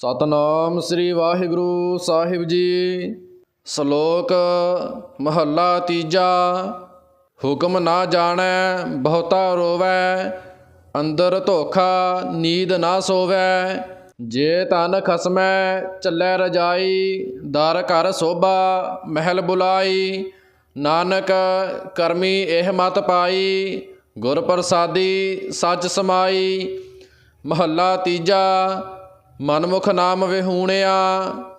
ਸਤਨਾਮ ਸ੍ਰੀ ਵਾਹਿਗੁਰੂ ਸਾਹਿਬ ਜੀ। ਸ਼ਲੋਕ ਮਹੱਲਾ ਤੀਜਾ। ਹੁਕਮ ਨਾ ਜਾਣੈ, ਬਹੁਤਾ ਰੋਵੈ, ਅੰਦਰ ਧੋਖਾ, ਨੀਂਦ ਨਾ ਸੋਵੈ। ਜੇ ਤਨ ਖਸਮੈ, ਚੱਲੈ ਰਜਾਈ, ਦਰ ਘਰ ਸੋਭਾ, ਮਹਿਲ ਬੁਲਾਈ। ਨਾਨਕ ਕਰਮੀ ਇਹ ਮਤ ਪਾਈ, ਗੁਰ ਪ੍ਰਸਾਦੀ ਸੱਚ ਸਮਾਈ। ਮਹੱਲਾ ਤੀਜਾ। ਮਨਮੁਖ ਨਾਮ ਵਿਹੂਣਿਆ,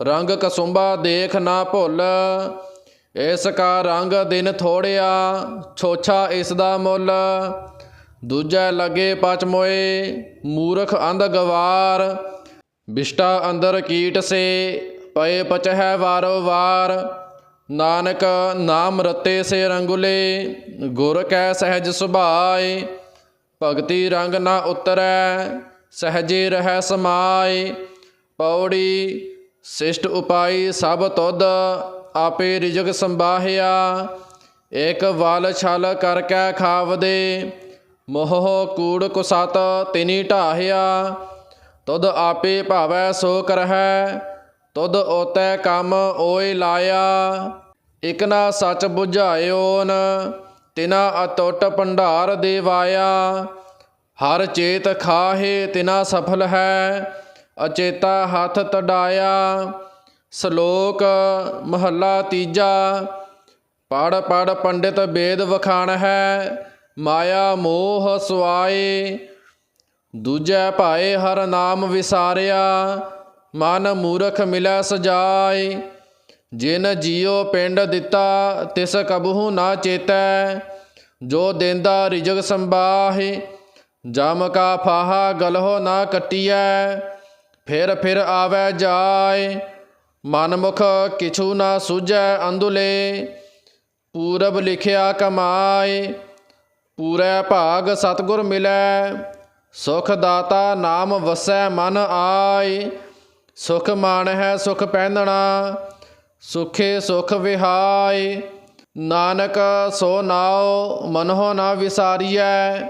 ਰੰਗ ਕਸੁੰਬਾ ਦੇਖ ਨਾ ਭੁੱਲ। ਇਸ ਕਾ ਰੰਗ ਦਿਨ ਥੋੜਿਆ, ਛੋਛਾ ਇਸ ਦਾ ਮੁੱਲ। ਦੂਜਾ ਲਗੇ ਪਚ ਮੋਏ, ਮੂਰਖ ਅੰਧ ਗਵਾਰ। ਬਿਸ਼ਟਾ ਅੰਦਰ ਕੀਟ ਸੇ, ਪਏ ਪਚਹਿ ਵਾਰੋ ਵਾਰ। ਨਾਨਕ ਨਾਮ ਰਤੇ ਸੇ ਰੰਗੁਲੇ, ਗੁਰ ਕੈ ਸਹਿਜ ਸੁਭਾਏ। ਭਗਤੀ ਰੰਗ ਨਾ ਉਤਰੈ ਸਹਜੇ ਰਹਿ ਸਮਾਏ, ਪੌੜੀ ਸਿਸ਼ਟ ਉਪਾਈ ਸਭ ਤੁਧ, ਆਪੇ ਰਿਜਕ ਸੰਬਾਹਿਆ ਇਕ ਵਲ ਛਲ ਕਰ ਕੈ ਖਾਵਦੇ, ਮੋਹ ਕੂੜ ਕੁਸਤ ਤਿਨੀ ਢਾਹਿਆ। ਤੁਧ ਆਪੇ ਭਾਵੈ ਸੋ ਕਰਹਿ ਤੁਧ ਓਤੈ ਕੰਮ ਓਏ ਲਾਇਆ। ਇਕ ਨਾ ਸੱਚ 부ਝਾਇਓਨ ਤਿਨਾ ਅਟੁੱਟ ਭੰਡਾਰ ਦੇਵਾਇਆ। ਹਰ ਚੇਤ ਖਾਹੇ ਤਿਨਾ ਸਫਲ ਹੈ, ਅਚੇਤਾ ਹੱਥ ਤਡਾਇਆ, ਸ਼ਲੋਕ ਮਹੱਲਾ ਤੀਜਾ, ਪੜ ਪੜ ਪੰਡਿਤ ਵੇਦ ਵਖਾਣ ਹੈ, ਮਾਇਆ ਮੋਹ ਸੁਆਏ, ਦੂਜੈ ਭਾਏ ਹਰ ਨਾਮ ਵਿਸਾਰਿਆ, ਮਨ ਮੂਰਖ ਮਿਲੈ ਸਜਾਏ, ਜਿਨ ਜੀਉ ਪਿੰਡ ਦਿੱਤਾ ਤਿਸ ਕਬਹੂ ਨਾ ਚੇਤੈ, ਜੋ ਦੇਂਦਾ ਰਿਜਗ ਸੰਬਾਹੇ ਜਮ ਕਾ ਫਾਹਾ ਗਲਹੋ ਨਾ ਕਟਿਐ, ਫਿਰ ਫਿਰ ਆਵੈ ਜਾਏ। ਮਨਮੁਖ ਕਿਛੂ ਨਾ ਸੂਝੈ ਅੰਦੁਲੇ, ਪੂਰਬ ਲਿਖਿਆ ਕਮਾਏ। ਪੂਰੇ ਭਾਗ ਸਤਗੁਰ ਮਿਲੈ, ਸੁਖ ਦਾਤਾ ਨਾਮ ਵਸੈ ਮਨ ਆਏ। ਸੁਖ ਮਾਣ ਹੈ ਸੁਖ ਪਹਿਨਣਾ ਸੁਖੇ ਸੁਖ ਵਿਹਾਏ। ਨਾਨਕ ਸੋ ਨਾਉ, ਮਨਹੁ ਨਾ ਵਿਸਾਰੀਐ।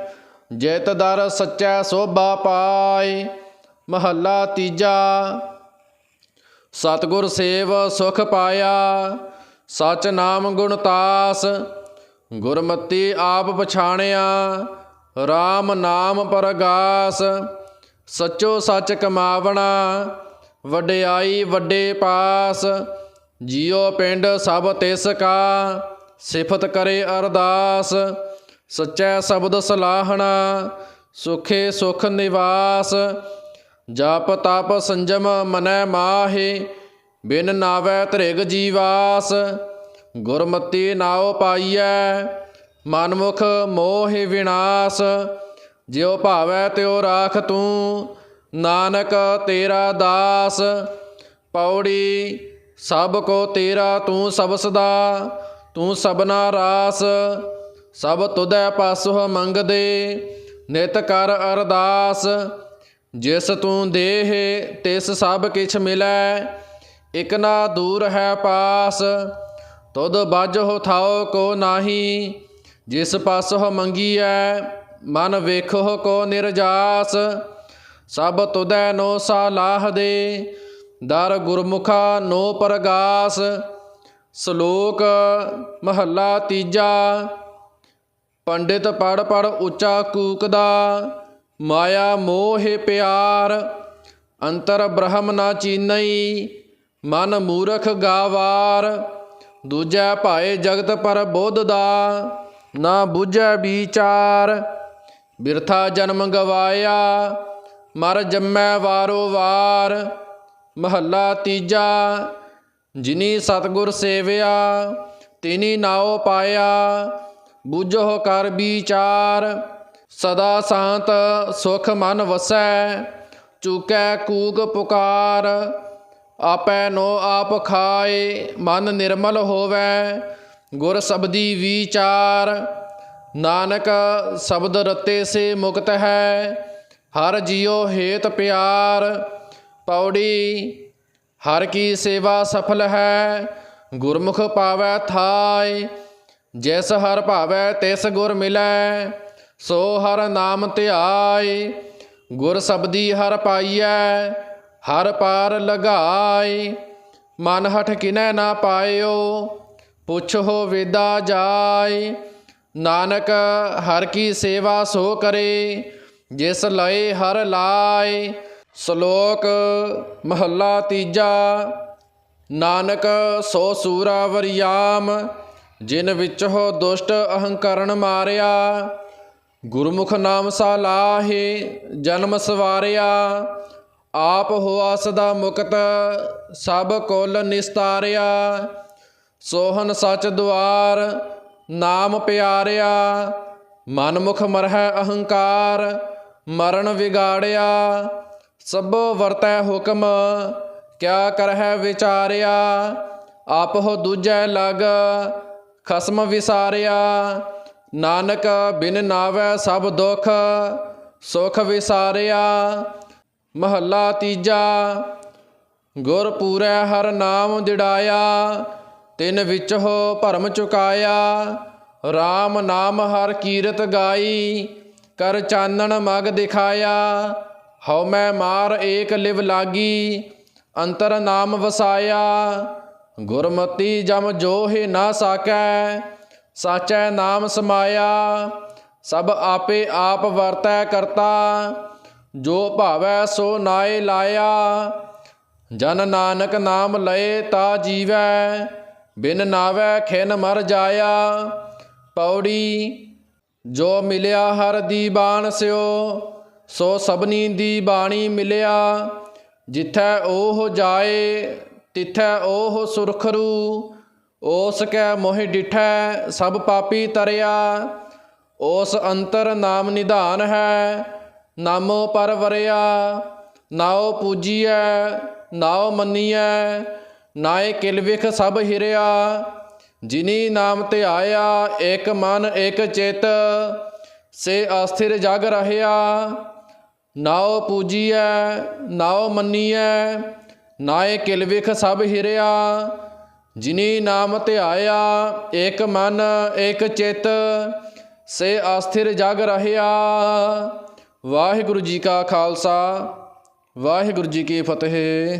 ਜੇਤ ਦਰ ਸੱਚਾ ਸੋਭਾ ਪਾਏ, ਮਹੱਲਾ ਤੀਜਾ। ਸਤਗੁਰ ਸੇਵ ਸੁਖ ਪਾਇਆ, ਸਚ ਨਾਮ ਗੁਣ ਤਾਸ, ਗੁਰਮਤੀ ਆਪ ਪਛਾਣਿਆ RAM ਨਾਮ ਪਰਗਾਸ, ਸਚੋ ਸੱਚ ਕਮਾਵਣਾ, ਵਡਿਆਈ ਵੱਡੇ ਪਾਸ, ਜੀਉ ਪਿੰਡ ਸਭ ਤਿਸ ਕਾ, ਸਿਫਤ ਕਰੇ ਅਰਦਾਸ। ਸਚੈ ਸ਼ਬਦ ਸਲਾਹਣਾ, ਸੁਖੇ ਸੁਖ ਨਿਵਾਸ। ਜਪ ਤਪ ਸੰਜਮ ਮਨੈ ਮਾਹੇ, ਬਿਨ ਨਾਵੈ ਤ੍ਰਿਗ ਜੀਵਾਸ। ਗੁਰਮਤੀ ਨਾਉ ਪਾਈਐ, ਮਨਮੁਖ ਮੋਹ ਵਿਨਾਸ਼। ਜਿਉ ਭਾਵੈ ਤਿਉ ਰਾਖ ਤੂੰ, ਨਾਨਕ ਤੇਰਾ ਦਾਸ। ਪੌੜੀ, ਸਭ ਕੋ ਤੇਰਾ ਤੂੰ ਸਭ ਸਦਾ ਤੂੰ ਸਭਨਾ ਰਾਸ। ਸਭ ਤੁਧੈ ਪਾਸੋ ਮੰਗਦੇ, ਨਿਤ ਕਰ ਅਰਦਾਸ। ਜਿਸ ਤੂੰ ਦੇਹ, ਤਿਸ ਸਭ ਕਿਛ ਮਿਲੈ, ਇਕ ਨਾ ਦੂਰ ਹੈ ਪਾਸ। ਤੁਧ ਬਾਝੋ ਥਾਓ ਕੋ ਨਾਹੀ, ਜਿਸ ਪਾਸੋ ਮੰਗੀਐ, ਮਨ ਵੇਖੋ ਕੋ ਨਿਰਜਾਸ। ਸਭ ਤੁਧੈ ਨੋ ਸਾਲਾਹ ਦੇ ਦਰ ਗੁਰਮੁਖਾ ਨੋ ਪਰਗਾਸ। ਸ਼ਲੋਕ ਮਹੱਲਾ ਤੀਜਾ। ਪੰਡਿਤ ਪੜ ਪੜ ਉੱਚਾ ਕੂਕਦਾ, ਮਾਇਆ ਮੋਹ ਪਿਆਰ, ਅੰਤਰ ਬ੍ਰਹਮ ਨਾ ਚੀਨਈ, ਮਨ ਮੂਰਖ ਗਾਵਾਰ, ਦੂਜੈ ਭਾਏ ਜਗਤ ਪਰ ਬੋਧ ਦਾ ਨਾ ਬੁਝੈ ਵਿਚਾਰ, ਬਿਰਥਾ ਜਨਮ ਗਵਾਇਆ, ਮਰ ਜੰਮੈ ਵਾਰੋ ਵਾਰ, ਮਹੱਲਾ ਤੀਜਾ, ਜਿਨੀ ਸਤਗੁਰ ਸੇਵਿਆ, ਤਿਨੀ ਨਾਉ ਪਾਇਆ ਬੁਝੋ ਕਰ ਵਿਚਾਰ, ਸਦਾ ਸ਼ਾਂਤ ਸੁਖ ਮਨ ਵਸੈ, ਚੁਕੈ ਕੂਕ ਪੁਕਾਰ, ਆਪੈ ਨੋ ਆਪ ਖਾਏ, ਮਨ ਨਿਰਮਲ ਹੋਵੈ, ਗੁਰ ਸਬਦੀ ਵਿਚਾਰ, ਨਾਨਕ ਸ਼ਬਦ ਰਤੇ ਸੇ ਮੁਕਤ ਹੈ, ਹਰ ਜਿਉ ਹੇਤ ਪਿਆਰ, ਪੌੜੀ, ਹਰ ਕੀ ਸੇਵਾ ਸਫਲ ਹੈ, ਗੁਰਮੁਖ ਪਾਵੈ ਥਾਏ ਜਿਸ ਹਰ ਭਾਵੈ ਤਿਸ ਗੁਰ ਮਿਲੈ, ਸੋ ਹਰ ਨਾਮ ਧਿਆਏ। ਗੁਰ ਸਬਦੀ ਹਰ ਪਾਈਐ, ਹਰ ਪਾਰ ਲਗਾਏ। ਮਨ ਹਠ ਕਿਨੈ ਨਾ ਪਾਇਓ, ਪੁੱਛ ਹੋ ਵੇਦਾ ਜਾਏ। ਨਾਨਕ ਹਰ ਕੀ ਸੇਵਾ ਸੋ ਕਰੇ, ਜਿਸ ਲਏ ਹਰ ਲਾਏ। ਸ਼ਲੋਕ ਮਹੱਲਾ ਤੀਜਾ, ਨਾਨਕ ਸੋ ਸੂਰਾ ਵਰਿਆਮ ਜਿਨ ਵਿੱਚ ਹੋ ਦੁਸ਼ਟ ਅਹੰਕਰਨ ਮਾਰਿਆ, ਗੁਰਮੁਖ ਨਾਮ ਸਾਲਾਹੇ ਜਨਮ ਸਵਾਰਿਆ, ਆਪ ਹੋਆ ਸਦਾ ਮੁਕਤ, ਸਭ ਕੁਲ ਨਿਸਤਾਰਿਆ। ਸੋਹਨ ਸਚ ਦੁਆਰ, ਨਾਮ ਪਿਆਰਿਆ ਮਨ ਮਨਮੁਖ ਮਰਹਿ ਅਹੰਕਾਰ, ਮਰਨ ਵਿਗਾੜਿਆ। ਸਭੋ ਵਰਤੈ ਹੁਕਮ, ਕਿਆ ਕਰਹਿ ਵਿਚਾਰਿਆ, ਆਪਹੁ ਦੂਜੈ ਲਗ ਖਸਮ ਵਿਸਾਰਿਆ, ਨਾਨਕ ਬਿਨ ਨਾਵੈ ਸਭ ਦੁਖ, ਸੁਖ ਵਿਸਾਰਿਆ। ਮਹੱਲਾ ਤੀਜਾ, ਗੁਰ ਪੂਰੈ ਹਰ ਨਾਮ ਦਿੜਾਇਆ, ਤਿਨ ਵਿੱਚ ਹੋ ਭਰਮ ਚੁਕਾਇਆ। RAM ਨਾਮ ਹਰ ਕੀਰਤ ਗਾਈ, ਕਰ ਚਾਨਣ ਮਗ ਦਿਖਾਇਆ। ਹਉ ਮੈਂ ਮਾਰ ਏਕ ਲਿਵ ਲਾਗੀ, ਅੰਤਰ ਨਾਮ ਵਸਾਇਆ। ਗੁਰਮਤੀ ਜਮ ਜੋਹਿ ਨਾ ਸਾਕੈ, ਸਾਚੈ ਨਾਮ ਸਮਾਇਆ, ਸਭ ਆਪੇ ਆਪ ਵਰਤੈ ਕਰਤਾ। ਜੋ ਭਾਵੈ ਸੋ ਨਾਏ ਲਾਇਆ, ਜਨ ਨਾਨਕ ਨਾਮ ਲਏ ਤਾ ਜੀਵੈ, ਬਿਨ ਨਾਵੈ ਖਿਨ ਮਰ ਜਾਇਆ। ਪੌੜੀ, ਜੋ ਮਿਲਿਆ ਹਰ ਦੀ ਬਾਣ ਸਿਓ, ਸੋ ਸਭਨੀ ਦੀ ਬਾਣੀ ਮਿਲਿਆ। ਜਿਥੈ ਉਹ ਜਾਏ ਤਿਥੈ ਉਹ ਸੁਰਖਰੂ ਉਸ ਕੈ ਮੋਹਿ ਡਿਠੈ, ਸਭ ਪਾਪੀ ਤਰਿਆ। ਉਸ ਅੰਤਰ ਨਾਮ ਨਿਧਾਨ ਹੈ, ਨਾਮੋ ਪਰਵਰਿਆ ਨਾਉ ਪੂਜੀਐ, ਨਾਉ ਮੰਨੀਐ, ਨਾਏ ਕਿਲਵਿਖ ਸਭ ਹਿਰਿਆ। ਜਿਨੀ ਨਾਮ ਤੇ ਆਇਆ ਇਕ ਮਨ ਇਕ ਚਿਤ, ਸੇ ਅਸਥਿਰ ਜਗ ਰਹਿਆ। ਨਾਉ ਪੂਜੀਐ, ਨਾਉ ਮੰਨੀਐ ਨਾਏ ਕਿਲ ਵਿਖ ਸਭ ਹਿਰਿਆ, ਜਿਨੀ ਨਾਮ ਧਿਆਇਆ ਏਕ ਮਨ, ਏਕ ਚਿਤ, ਸੇ ਅਸਥਿਰ ਜਗ ਰਹਿਆ। ਵਾਹਿਗੁਰੂ ਜੀ ਕਾ ਖਾਲਸਾ, ਵਾਹਿਗੁਰੂ ਜੀ ਕੀ ਫਤਿਹ।